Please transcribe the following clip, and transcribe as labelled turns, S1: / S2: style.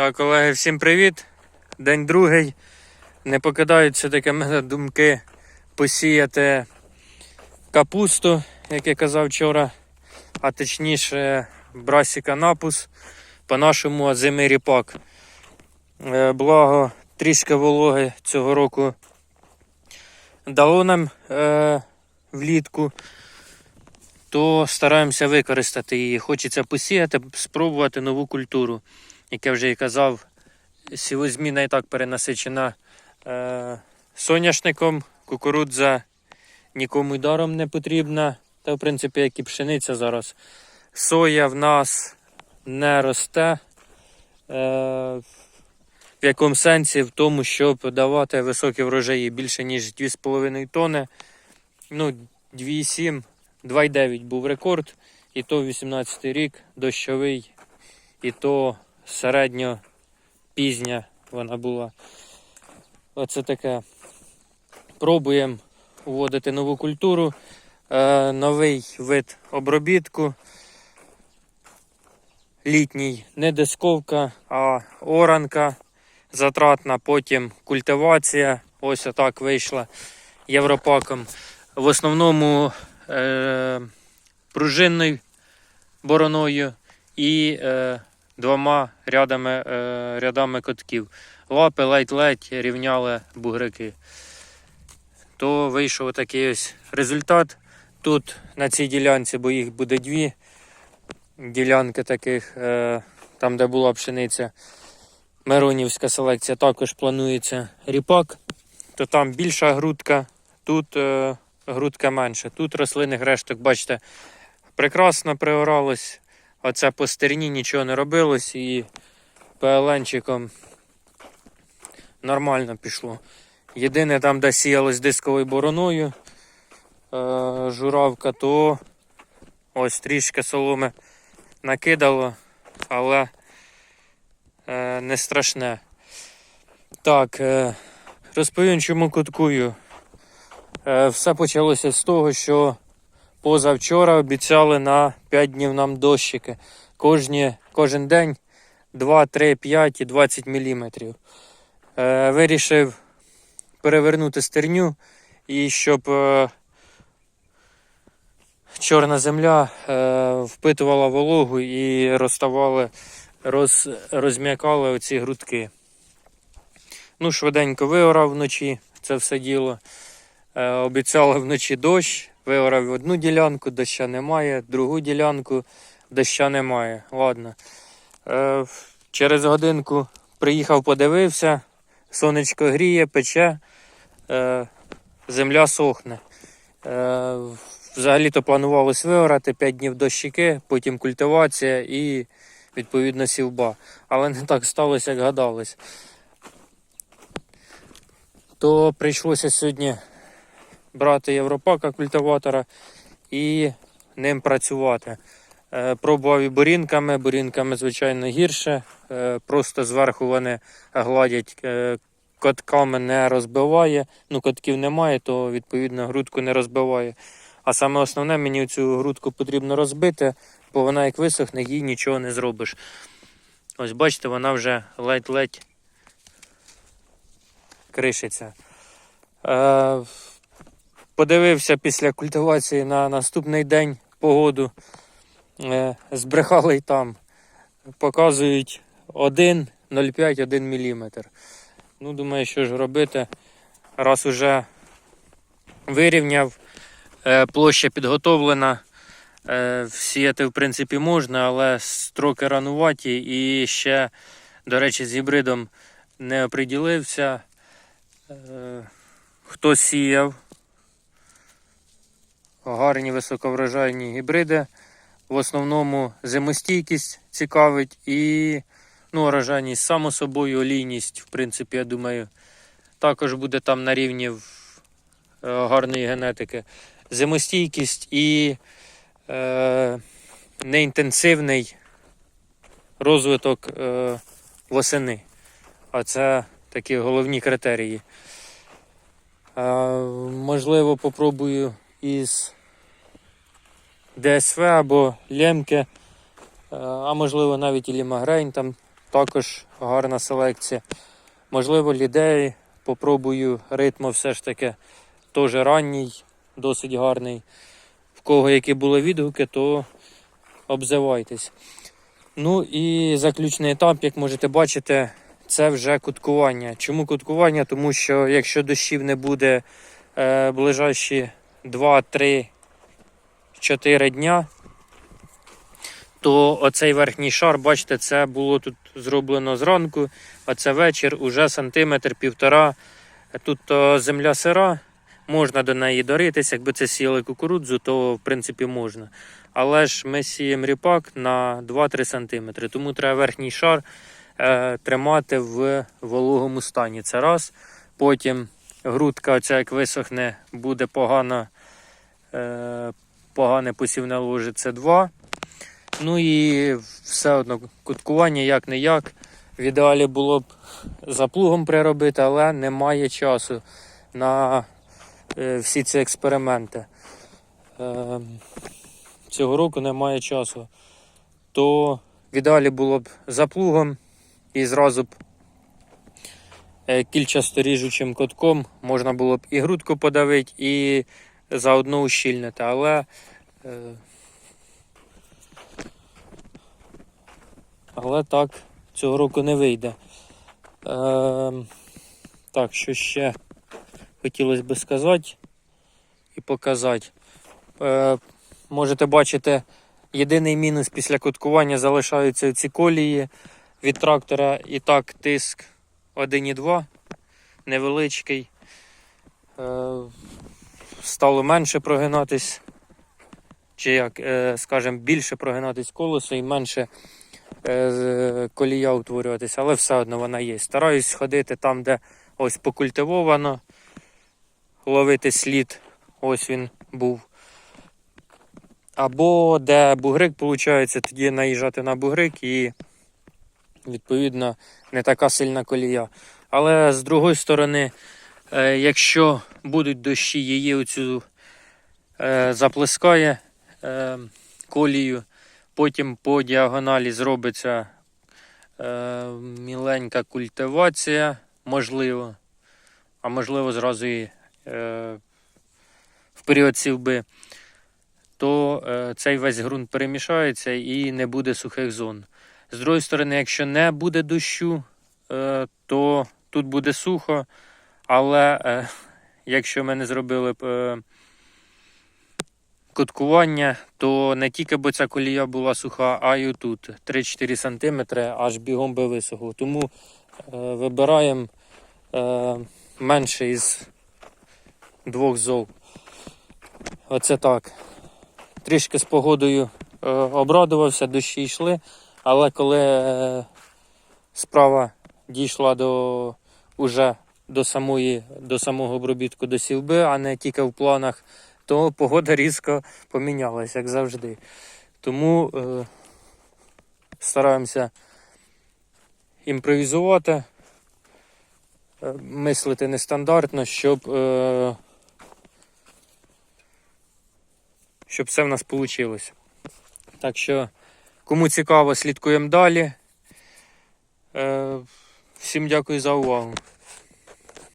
S1: Так, колеги, всім привіт. День другий. Не покидають все-таки мене думки посіяти капусту, як я казав вчора, а точніше брасіка напус, по-нашому озимий ріпак. Е, Благо, трішки вологи цього року дало нам е, влітку, то стараємося використати її. Хочеться посіяти, спробувати нову культуру як я вже і казав, сівозміна і так перенасичена е, соняшником, кукурудза нікому й даром не потрібна. Та, в принципі, як і пшениця зараз. Соя в нас не росте. Е, в якому сенсі? В тому, щоб давати високі врожаї більше, ніж 2,5 тонни. Ну, 2,7, 2,9 був рекорд. І то 18 рік, дощовий, і то середньо пізня вона була. Оце таке. Пробуємо вводити нову культуру, е, новий вид обробітку. Літній не дисковка, а оранка затратна, потім культивація. Ось отак вийшла європаком. В основному е, пружинною бороною і е, двома рядами, е, рядами котків. Лапи ледь-ледь рівняли бугрики. То вийшов такий ось результат. Тут на цій ділянці, бо їх буде дві ділянки таких, е, там де була пшениця. Миронівська селекція також планується ріпак, то там більша грудка, тут е, грудка менша. Тут рослинних решток, бачите, прекрасно приоралось. Оце по стерні нічого не робилось і ПЛНчиком нормально пішло. Єдине там, де сіялось дисковою бороною е, журавка, то ось трішки соломи накидало, але е, не страшне. Так, е, розповім, чому куткую. Все почалося з того, що позавчора обіцяли на 5 днів нам дощики. Кожні, кожен день 2, 3, 5 і 20 мм. Е, вирішив перевернути стерню і щоб е, чорна земля е, впитувала вологу і розставали, роз, розм'якали оці грудки. Ну, швиденько виорав вночі це все діло. Е, обіцяли вночі дощ, виорав одну ділянку, доща немає, другу ділянку доща немає. Ладно. Е, через годинку приїхав, подивився, сонечко гріє, пече, е, земля сохне. Е, взагалі-то планувалось виорати 5 днів дощики, потім культивація і відповідно сівба. Але не так сталося, як гадалось. То прийшлося сьогодні брати Європака культиватора і ним працювати. Е, Пробував і бурінками, бурінками, звичайно, гірше. Е, Просто зверху вони гладять, е, котками не розбиває. Ну, котків немає, то відповідно грудку не розбиває. А саме основне, мені цю грудку потрібно розбити, бо вона як висохне, їй нічого не зробиш. Ось бачите, вона вже ледь-ледь кришиться. Подивився після культивації на наступний день погоду. Е, збрехали й там. Показують 1,05-1 мм. Ну, думаю, що ж робити. Раз уже вирівняв, е, площа підготовлена. Е, Сіяти, в принципі, можна, але строки рануваті і ще, до речі, з гібридом не оприділився. Хто сіяв, гарні високоврожайні гібриди. В основному зимостійкість цікавить і ну, урожайність, само собою, олійність, в принципі, я думаю, також буде там на рівні е, гарної генетики. Зимостійкість і е, неінтенсивний розвиток е, восени. А це такі головні критерії. Е, можливо, попробую із ДСВ або Лемке, е, а можливо навіть і Лімагрейн там також гарна селекція. Можливо, лідеї. Попробую ритмо все ж таки теж ранній, досить гарний. В кого які були відгуки, то обзивайтесь. Ну і заключний етап, як можете бачити, це вже куткування. Чому куткування? Тому що якщо дощів не буде е, ближайші 2, 3, 4 дня, то оцей верхній шар, бачите, це було тут зроблено зранку, а це вечір уже сантиметр півтора. Тут то земля сира, можна до неї доритися. Якби це сіяли кукурудзу, то в принципі можна. Але ж ми сіємо ріпак на 2-3 см, тому треба верхній шар е, тримати в вологому стані. Це раз. Потім грудка, оця як висохне, буде погано, е, погане посівне ложе, це два. Ну і все одно куткування як не як. В ідеалі було б за плугом приробити, але немає часу на е, всі ці експерименти. Е, цього року немає часу. То в ідеалі було б за плугом і зразу б е, кільчасто ріжучим котком можна було б і грудку подавити, і заодно ущільнити. Але е, Але так, цього року не вийде. Е, так, що ще хотілося би сказати і показати. Е, можете бачити, єдиний мінус після куткування залишаються ці колії від трактора. І так, тиск 1,2 невеличкий. Стало менше прогинатись, чи як, е, скажімо, більше прогинатись колесо і менше е, колія утворюватися, але все одно вона є. Стараюсь ходити там, де ось покультивовано, ловити слід, ось він був. Або де бугрик, виходить, тоді наїжджати на бугрик і відповідно не така сильна колія. Але з другої сторони, якщо будуть дощі, її оцю е, заплескає е, колію, потім по діагоналі зробиться е, міленька культивація, можливо, а можливо зразу і е, в період сівби, то е, цей весь ґрунт перемішається і не буде сухих зон. З другої сторони, якщо не буде дощу, е, то тут буде сухо, але е, якщо ми не зробили б е, куткування, то не тільки б ця колія була суха, а й тут 3-4 см аж бігом би висохло. Тому е, вибираємо е, менше із двох зол. Оце так. Трішки з погодою е, обрадувався, дощі йшли, але коли е, справа дійшла до уже до самої, до самого обробітку до сівби, а не тільки в планах, то погода різко помінялася, як завжди. Тому е, стараємося імпровізувати, е, мислити нестандартно, щоб, е, щоб все в нас вийшло. Так що, кому цікаво, слідкуємо далі. Е, всім дякую за увагу.